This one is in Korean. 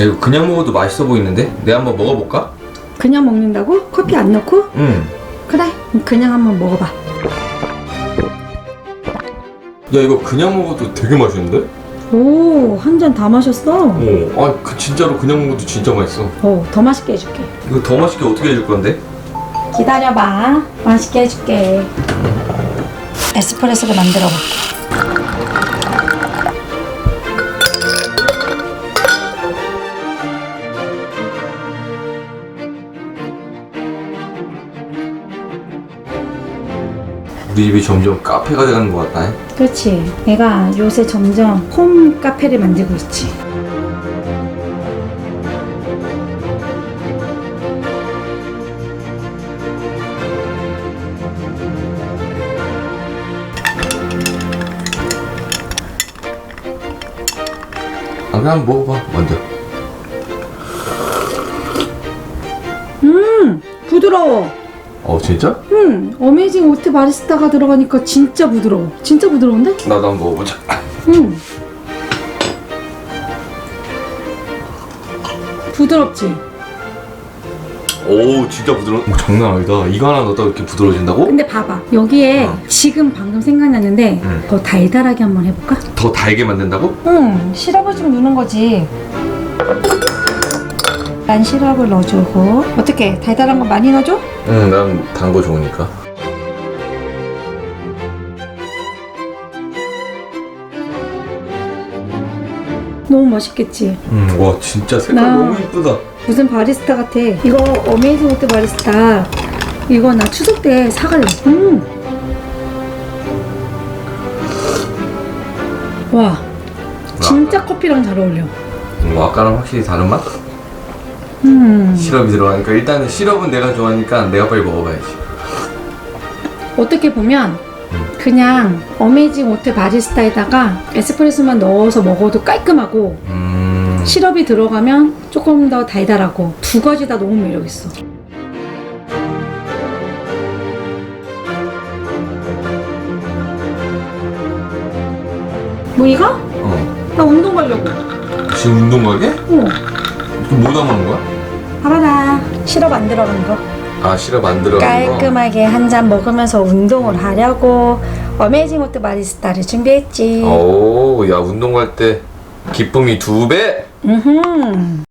야, 이거 그냥 먹어도 맛있어 보이는데? 내가 한번 먹어볼까? 그냥 먹는다고? 커피 안 넣고? 응. 그래 그냥 한번 먹어봐 야 이거 그냥 먹어도 되게 맛있는데? 오 한 잔 다 마셨어? 어. 아, 그 진짜로 그냥 먹어도 진짜 맛있어. 오더 맛있게 해줄게 이거 더 맛있게 어떻게 해줄 건데? 기다려봐 맛있게 해줄게 에스프레소를 만들어 볼게 우리 집이 점점 카페가 돼가는 것 같다. 그렇지 내가 요새 점점 홈 카페를 만들고 있지 아, 그냥 먹어봐, 먼저. 음 부드러워 어, 진짜? 음 어메이징 오트 바리스타가 들어가니까 진짜 부드러워 진짜 부드러운데? 나도 한번 먹어보자. 음 부드럽지? 오, 진짜 부드러워. 오, 장난 아니다. 이거 하나 넣었다 이렇게 부드러워진다고? 근데 봐봐 여기에 어. 지금 방금 생각났는데 응. 더 달달하게 한번 해볼까? 더 달게 만든다고? 응 시럽을 좀 넣는 거지 난 시럽을 넣어주고 어떻게 달달한 거 많이 넣어줘? 응, 난 단 거 좋으니까. 너무 맛있겠지? 음, 와, 진짜 색깔 나- 너무 이쁘다. 무슨 바리스타 같아 이거 어메이징 오트 바리스타 이거 나 추석 때 사갈래 음. 와 진짜 커피랑 잘 어울려 뭐 아까랑 확실히 다른 맛? 음 시럽이 들어가니까 일단은 시럽은 내가 좋아하니까 내가 빨리 먹어봐야지. 어떻게 보면 그냥 어메이징 오트 바리스타에다가 에스프레소만 넣어서 먹어도 깔끔하고 음, 시럽이 들어가면 조금 더 달달하고 두 가지 다 너무 매력 있어 뭐 이거? 어. 나 운동 가려고 지금 운동 가게? 어 뭐 담아놓은 거야? 봐봐라 시럽 안 들어간 거 아, 시럽 안 들어간 거. 깔끔하게 한 잔 먹으면서 운동을 하려고 어메이징 오트 바리스타를 준비했지 오, 야 운동 갈 때 기쁨이 두 배. 음흠